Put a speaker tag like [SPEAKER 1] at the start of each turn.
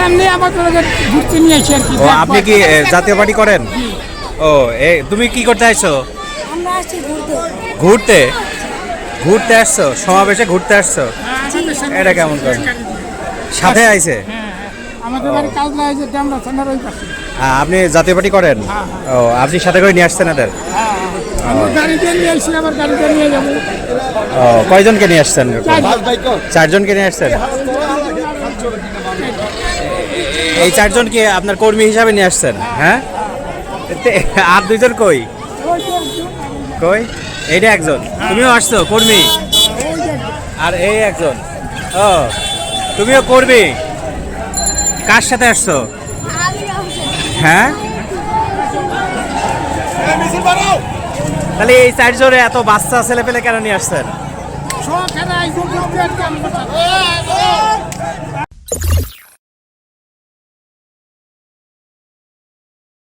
[SPEAKER 1] এমনি আমাদের ঘুরতে নিয়ে এসে আর কি
[SPEAKER 2] ও আপনি কি জাতীয় পার্টি করেন? ও এ তুমি কি করতে আসছো?
[SPEAKER 3] আমরা আসছি ঘুরতে।
[SPEAKER 2] ঘুরতে? ঘুরতে আসছো? সমাবেশে ঘুরতে আসছো? এটা কেমন করে? সাথে আইছে?
[SPEAKER 1] আমাদের বাড়ি কাজ লাগে ড্যামরা থানার ওই পাশে।
[SPEAKER 2] আ, আপনি জাতীয় পার্টি করেন? ও আপনি সাথে করে নিয়ে আসছেন এদের? ও কয়জনকে নিয়ে আসছেন? চারজনকে নিয়ে আসছেন? এই চারজন কি আপনার কর্মী হিসাবে নিয়ে আসছেন? হ্যাঁ? আর দুইজন কই? কই? এইটা একজন। তুমিও আসছো, কর্মী? আর এই একজন। ও, তুমিও কর্মী? কার সাথে আসছো? হ্যাঁ? তাহলে এই চারজনে এত বাচ্চা ছেলে পেলে কেন নিয়ে আসছেন?